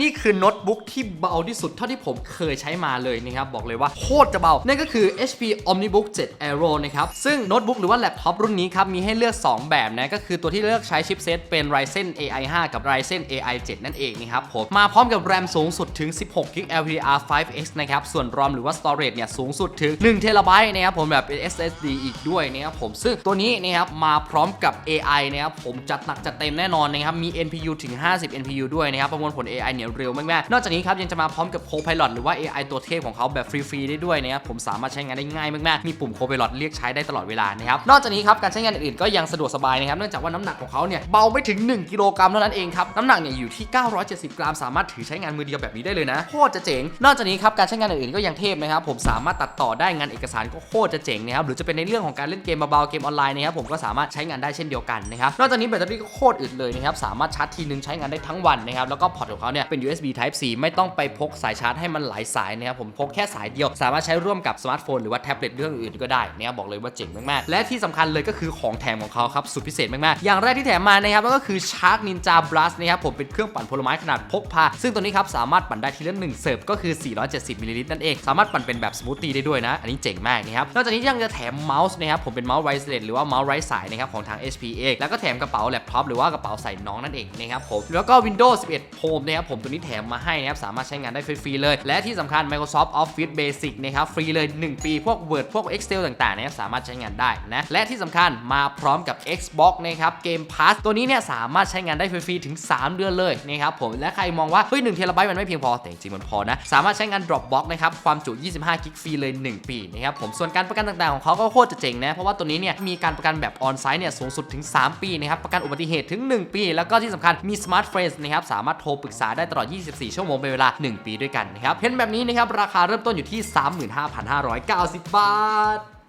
นี่คือโน้ตบุ๊กที่เบาที่สุดเท่าที่ผมเคยใช้มาเลยนะครับบอกเลยว่าโคตรจะเบา นั่นก็คือ HP OmniBook 7 Aero นะครับซึ่งโน้ตบุ๊กหรือว่าแล็ปท็อปรุ่นนี้ครับมีให้เลือก 2 แบบนะก็คือตัวที่เลือกใช้ชิปเซตเป็น Ryzen AI 5 กับ Ryzen AI 7 นั่นเองนะครับผมมาพร้อมกับ RAM สูงสุดถึง 16 GB LPDDR5X นะครับส่วน ROM หรือว่า Storage เนี่ยสูงสุดถึง1 TB นะครับผมแบบเป็น SSD อีกด้วยนะครับผมซึ่งตัวนี้นะครับมาพร้อมกับ AI นะครับผมจัดหนักจัดเต็มแน่นอนนะครับมี NPU ถึง 50 NPU ด้วยนะครับประมวลผล AI เนี่ยเร็วมากๆ นอกจากนี้ครับยังจะมาพร้อมกับ Copilot หรือว่า AI ตัวเทพของเขาแบบฟรีๆได้ด้วยนะครับผมสามารถใช้งานได้ง่ายมากๆ มีปุ่ม Copilot เรียกใช้ได้ตลอดเวลานะครับนอกจากนี้ครับการใช้งานอื่นๆก็ยังสะดวกสบายนะครับเนื่องจากว่าน้ำหนักของเขาเนี่ยเบาไม่ถึง 1 กิโลกรัมเท่านั้นเองครับน้ำหนักเนี่ยอยู่ที่ 970 กรัม สามารถถือใช้งานมือเดียวแบบนี้ได้เลยนะโคตรจะเจ๋งนอกจากนี้ครับการใช้งานอื่นๆก็ยังเทพนะครับผมสามารถตัดต่อได้งานเอกสารก็โคตรจะเจ๋งนะครับหรือจะเป็นในเรื่องของการเล่นเกมเบาๆเกมออนไลน์นะครับผมก็สามารถใช้งานได้เช่นเดียวกันนะครับนอกจากนี้แบตเตอรี่ก็โคตรอึดเลยนะครับสามารถชาร์จทีนึงใช้งานได้ทั้งวันนะครับแล้วก็พอร์ตของเขาเนี่ยเป็น USB Type C ไม่ต้องไปพกสายชาร์จให้มันหลายสายนะครับผมพกแค่สายเดียว สามารถใช้ร่วมกับสมาร์ทโฟนหรือว่าแท็บเล็ตเรื่องอื่นก็ได้นะครับบอกเลยว่าเจ๋งมากๆ และที่สำคัญเลยก็คือของแถมของเขาครับสุดพิเศษมากๆ อย่างแรกที่แถมมานะครับก็คือ Shark Ninja Blast นะครับผมเป็นเครื่องปั่นผลไม้ขนาดพกพา ซึ่งตัวนี้ครับสามารถปั่นได้ทีละ1เสิร์ฟก็คือ 470มิลลิลิตรนั่นเองสามารถปั่นเป็นแบบสมูทตี้ได้ด้วยนะ อันนี้เจ๋งมากนะครับนอกจากนี้ยังจะแถมเมาส์นะครับผมเป็นเมาส์ไวส์เลหรือว่าเมาส์ไร้สายนะครับของทาง HP เองแล้วก็แถมกระเป๋าแล็ปท็อปหรือว่ากระเป๋าใส่น้องนั่นเองนะครับผมแล้วก็ Windows 11 Home นะครับผมตัวนี้แถมมาให้นะครับสามารถใช้งานได้ฟรีๆเลย และที่สำคัญ Microsoft Office Basic นะครับฟรีเลย 1 ปีพวก Word พวก Excel ต่างๆนะครับสามารถใช้งานได้นะและที่สำคัญมาพร้อมกับ Xbox นะครับ Game Pass ตัวนี้เนี่ยสามารถใช้งานได้ฟรีๆถึง 3 เดือนเลยนะครับผมและใครมองว่าเฮ้ย1เทราไบต์มันไม่เพียงพอแต่จริงๆมันพอนะสามารถใช้งาน Dropbox นะครับความจุ 25กิกฟรีเลย 1 ปีนะครับผมส่วนการประกันต่างๆของเขาก็โคตรจะเจ๋งนะเพราะว่าตัวนี้เนี่ยมีการประกันแบบออนไซต์เนี่ยสูงสุดถึง 3 ปีนะครับประกันอุบัติเหตุถึง 1 ปี แล้วก็ที่สำคัญมี Smart Friends นะครับสามารถโทรปรึกษาได้ตลอด 24 ชั่วโมงเป็นเวลา 1 ปีด้วยกันนะครับเห็นแบบนี้นะครับราคาเริ่มต้นอยู่ที่ 35,590 บาท